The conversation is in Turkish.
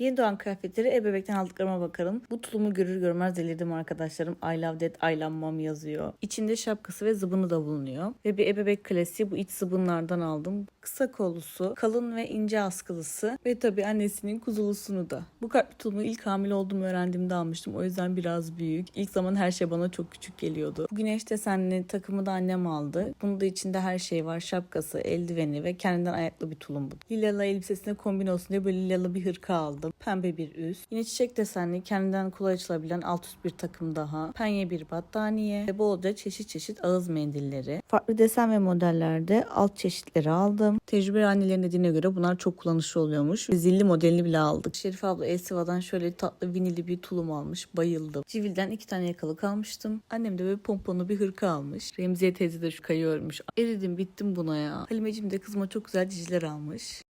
Yeni doğan kıyafetleri ebebekten aldıklarıma bakalım. Bu tulumu görür görmez delirdim arkadaşlarım. I love that, I love mom yazıyor. İçinde şapkası ve zıbını da bulunuyor. Ve bir ebebek klasiği bu iç zıbınlardan aldım. Kısa kollusu, kalın ve ince askılısı ve tabii annesinin kuzulusunu da. Bu kalpli tulumu ilk hamile olduğumu öğrendiğimde almıştım. O yüzden biraz büyük. İlk zaman her şey bana çok küçük geliyordu. Bu güneş desenli takımı da annem aldı. Bunun da içinde her şey var. Şapkası, eldiveni ve kendinden ayaklı bir tulum bu. Lilalı elbisesine kombin olsun diye böyle lilalı bir hırka aldım. Pembe bir üst. Yine çiçek desenli kendinden kolay açılabilen alt üst bir takım daha. Penye bir battaniye ve bolca çeşit çeşit ağız mendilleri. Farklı desen ve modellerde alt çeşitleri aldım. Tecrübeli annelerin dediğine göre bunlar çok kullanışlı oluyormuş. Zilli modelini bile aldık. Şerif abla Elsiva'dan şöyle tatlı vinili bir tulum almış. Bayıldım. Civil'den iki tane yakalık almıştım. Annem de böyle pomponlu bir hırka almış. Remziye teyze de şu kayı örmüş. Eridim bittim buna ya. Halimeciğim de kızıma çok güzel ciciler almış.